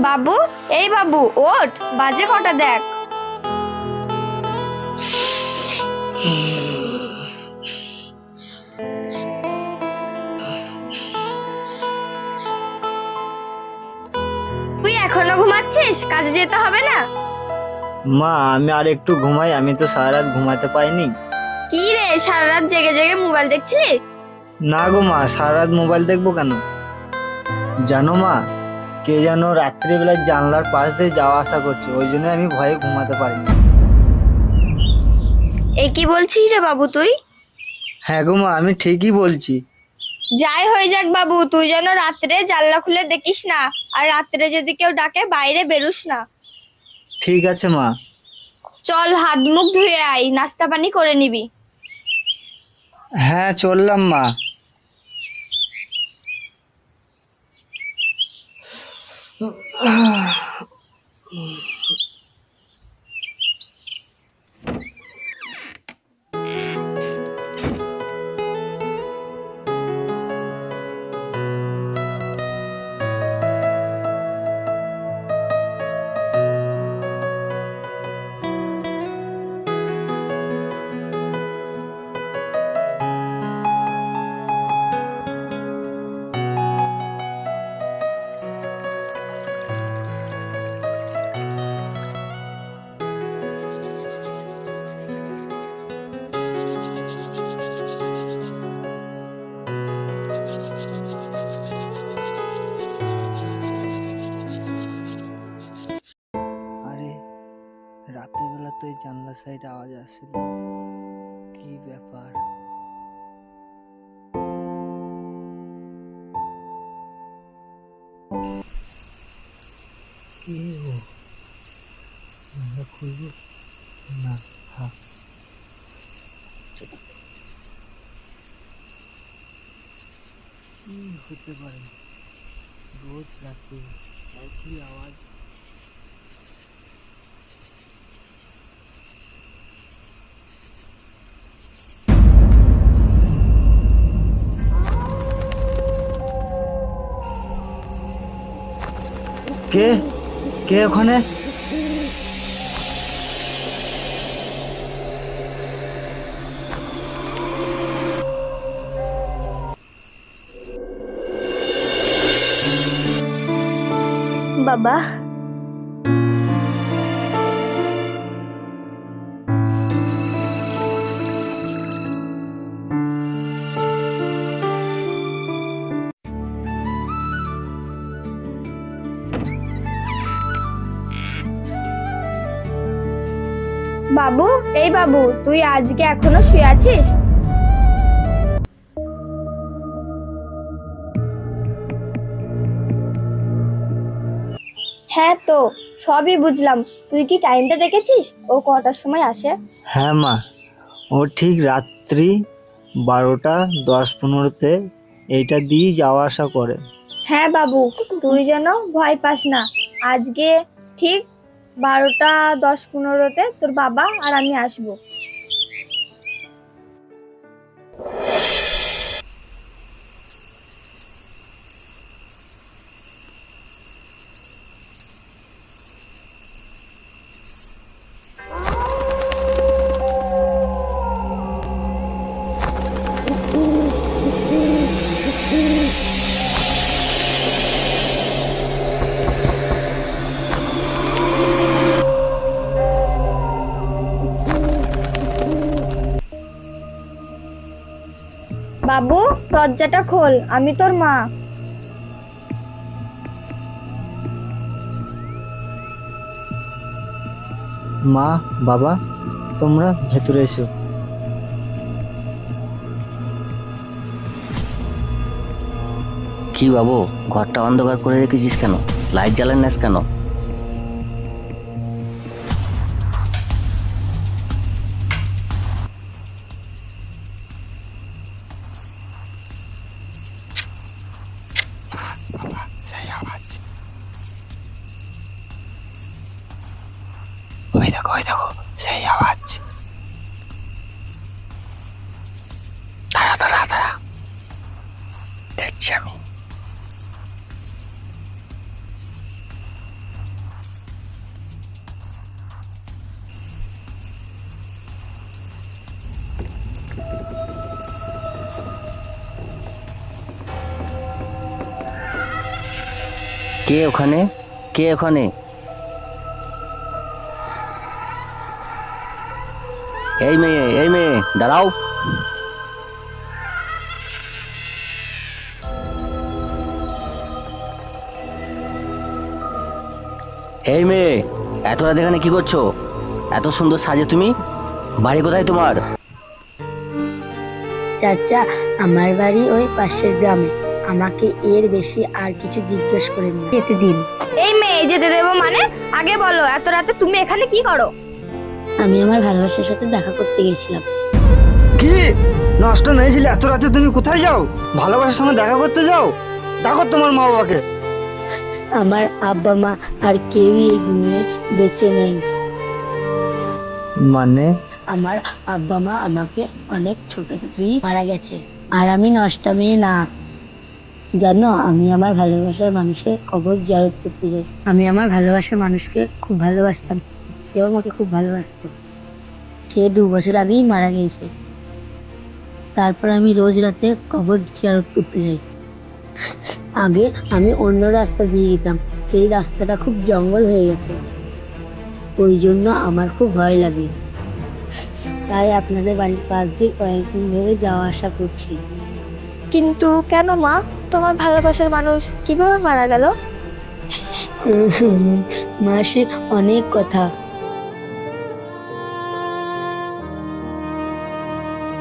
বাবু এই বাবু ওঠ বাজে কটা দেখ। তুই এখনও ঘুমাচ্ছিস? কাজে যেতে হবে না? মা আমি আর একটু ঘুমাই আমি তো সারা রাত ঘুমাতে পাইনি। কি রে সারা রাত জেগে জেগে মোবাইল দেখছিলিস? না গো মা সারা রাত মোবাইল দেখব কেন? জানো মা কে যেন রাত্রিবেলায় জানলার পাশ দিয়ে যাওয়া আসা করছে ওই জন্য আমি ভয়ে ঘুমাতে পারিনি। এ কি বলছিস রে বাবু তুই? হ্যাঁ গো মা আমি ঠিকই বলছি। যাই হয়ে যাক বাবু তুই যেন রাত্রে জানলা খুলে দেখিস না আর রাত্রে যদি কেউ ডাকে বাইরে বেরুস না। ঠিক আছে মা। চল হাত মুখ ধুয়ে আই নাস্তা পানি করে নিবি। হ্যাঁ চললাম মা। আরে রাতের বেলা তো এই জানলা সাইড আওয়াজ আসছিল। কি ব্যাপার? কি না কি হতে পারে? রোজ রাতে একই আওয়াজ কে? কে ওখানে? বাবা বাবু এই বাবু তুই আজকে এখনও শুয়ে আছিস? হ্যাঁ তো সবই বুঝলাম। তুই কি টাইমটা দেখেছিস? ও কটার সময় আসে? হ্যাঁ মা ও ঠিক রাত্রি বারোটা দশ পনেরোতে এইটা দিয়েই যাওয়া আসা করে। হ্যাঁ বাবু তুই যেন ভয় পাস না। আজকে ঠিক বারোটা দশ পনেরোতে তোর বাবা আর আমি আসব। বাবু দরজাটা খোল আমি তোর মা। মা বাবা তোমরা ভেতরে এসো। কি বাবু ঘরটা অন্ধকার করে রেখেছিস কেন? লাইট জ্বালেন নাস কেন? সেই আওয়াজ তারা তারা তারা দেখছি আমি। কে ওখানে? কে ওখানে? এই মেয়ে এই মেয়ে দাঁড়াও। এই মেয়ে এত রাত এখানে কি করছ? এত সুন্দর সাজে তুমি? বাড়ি কোথায় তোমার? চাচা আমার বাড়ি ওই পাশের গ্রামে। আমাকে এর বেশি আর কিছু জিজ্ঞেস করেন। না যেতে দিন। এই মেয়ে যেতে দেবো মানে? আগে বলো এত রাতে তুমি এখানে কি করো? আমি আমার ভালোবাসার সাথে দেখা করতে গেছিলাম। কি? নষ্ট নিয়েছিলে এত রাতে তুমি কোথায় যাও? ভালোবাসার সঙ্গে দেখা করতে যাও? ডাকো তোমার মা বাবাকে। আমার আব্বা মা আর কেউই এই দুনিয়ায় বেঁচে নেই। মানে? আমার আব্বা মা আমাকে অনেক ছোট থেকেই মারা গেছে। আর আমি নষ্ট মেয়ে না। জানো আমি আমার ভালোবাসার মানুষের কবর জিয়ারত করতে যাই। আমি আমার ভালোবাসার মানুষকে খুব ভালোবাসতাম। সেও আমাকে খুব ভালোবাসতো। সে দু বছর আগেই মারা গিয়েছে। তারপর আমি রোজ রাতে কবর জিয়ারত করতে যাই। আগে আমি অন্য রাস্তা দিয়ে যেতাম সেই রাস্তাটা খুব জঙ্গল হয়ে গেছে। ওই জন্য আমার খুব ভয় লাগে। তাই আপনাদের বাড়ির পাশ দিয়ে কয়েকদিন ধরে যাওয়া আসা করছি। কিন্তু কেন মা? তোমার ভালোবাসার মানুষ কীভাবে মারা গেল? মাসে অনেক কথা।